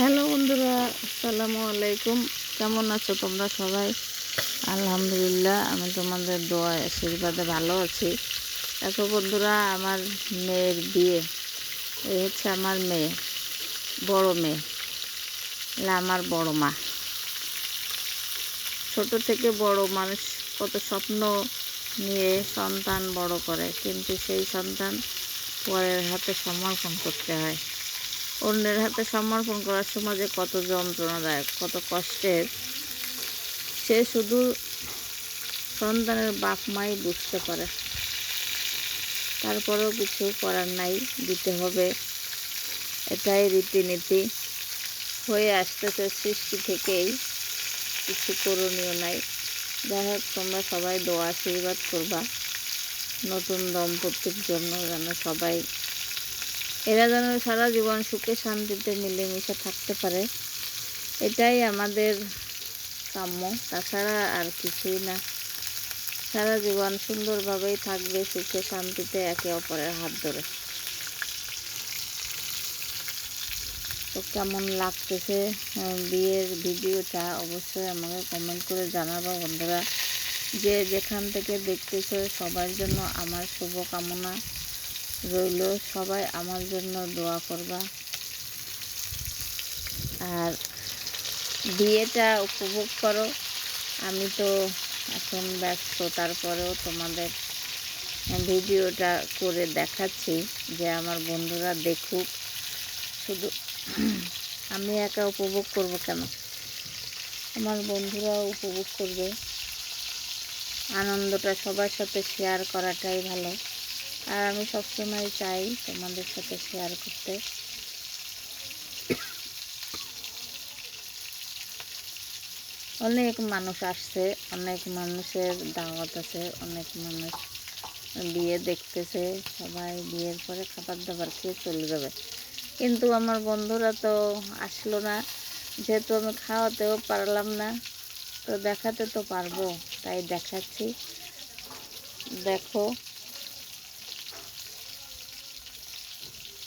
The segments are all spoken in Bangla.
হ্যালো বন্ধুরা, আসসালামু আলাইকুম। কেমন আছো তোমরা সবাই? আলহামদুলিল্লাহ, আমি তোমাদের দোয়া, আশীর্বাদে ভালো আছি। দেখো বন্ধুরা, আমার মেয়ের বিয়ে। এই হচ্ছে আমার মেয়ে, বড় মেয়ে। আমার বড় মা। ছোট থেকে বড় মানুষ, কত স্বপ্ন নিয়ে সন্তান বড় করে, কিন্তু সেই সন্তান পরের হাতে সমর্পণ করতে হয়। অন্যের হাতে সমর্পণ করার সময় যে কত যন্ত্রণাদায়ক, কত কষ্টের। সে শুধু সন্তানের বাপ মাই বুঝতে পারে। তারপরেও কিছু করার নাই, দিতে হবে। এটাই রীতিনীতি। হয়ে আসতেছে সৃষ্টি থেকেই কিছু করণীয় নাই। যাই হোক, তোমরা সবাই দোয়া আশীর্বাদ করবা। নতুন দম্পতির জন্য যেন সবাই এরা যেন সারা জীবন সুখে শান্তিতে মিলেমিশে থাকতে পারে। এটাই আমাদের কাম্য। তাছাড়া আর কিছুই না। সারা জীবন সুন্দরভাবেই থাকবে সুখে শান্তিতে একে অপরের হাত ধরে। তো কেমন লাগতেছে বিয়ের ভিডিওটা অবশ্যই আমাকে কমেন্ট করে জানাব বন্ধুরা। যে যেখান থেকে দেখতেছো সবার জন্য আমার শুভকামনা। রইল। সবাই আমার জন্য দোয়া করবা। আর বিয়েটা উপভোগ করো। আমি তো এখন ব্যস্ত, তারপরেও তোমাদের ভিডিওটা করে দেখাচ্ছি যে আমার বন্ধুরা দেখুক। শুধু আমি একা উপভোগ করব কেন? আমার বন্ধুরাও উপভোগ করবে। আনন্দটা সবার সাথে শেয়ার করাটাই ভালো। আর আমি সবসময় চাই তোমাদের সাথে শেয়ার করতে। অনেক মানুষ আসছে, অনেক মানুষের দাওয়াত আছে, অনেক মানুষ বিয়ে দেখতেছে, সবাই বিয়ের পরে খাবার দাবার খেয়ে চলে যাবে। কিন্তু আমার বন্ধুরা তো আসলো না, যেহেতু আমি খাওয়াতেও পারলাম না, তো দেখাতে তো পারব, তাই দেখাচ্ছি। দেখো।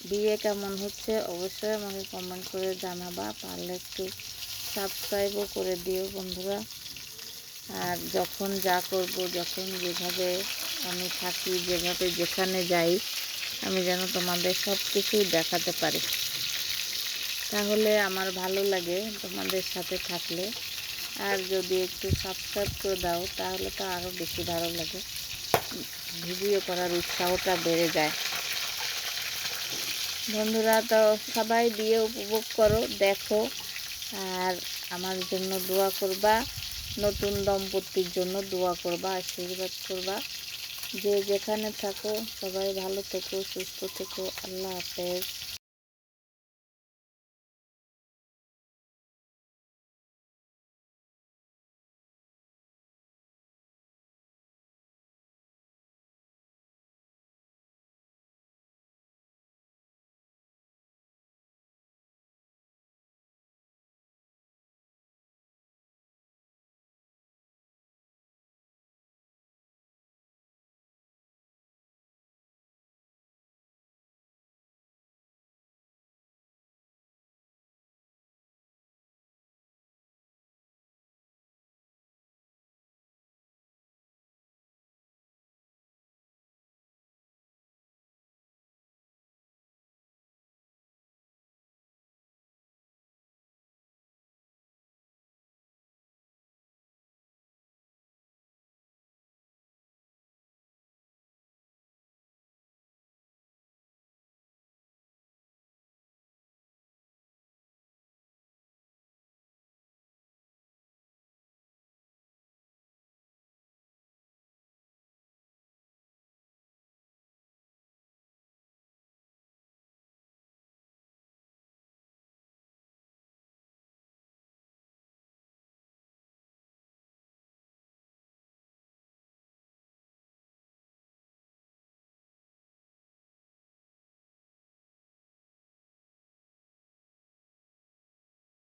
বিয়ে কেমন হচ্ছে অবশ্যই আমাকে কমেন্ট করে জানাবা, পারলে একটু সাবস্ক্রাইবও করে দিও বন্ধুরা। আর যখন যা করব, যখন যেভাবে আমি থাকি, যেভাবে যেখানে যাই, আমি যেন তোমাদের সব কিছুই দেখাতে পারি। তাহলে আমার ভালো লাগে তোমাদের সাথে থাকলে। আর যদি একটু সাবস্ক্রাইব করে দাও, তাহলে তো আরও বেশি ভালো লাগে। ভিডিও করার উৎসাহটা বেড়ে যায়। বন্ধুরা, তো সবাই দিয়ে উপভোগ করো, দেখো, আর আমার জন্য দোয়া করবা, নতুন দম্পতির জন্য দোয়া করবা, আশীর্বাদ করবা। যে যেখানে থাকো, সবাই ভালো থেকো, সুস্থ থেকো, আল্লাহ হাফেজ।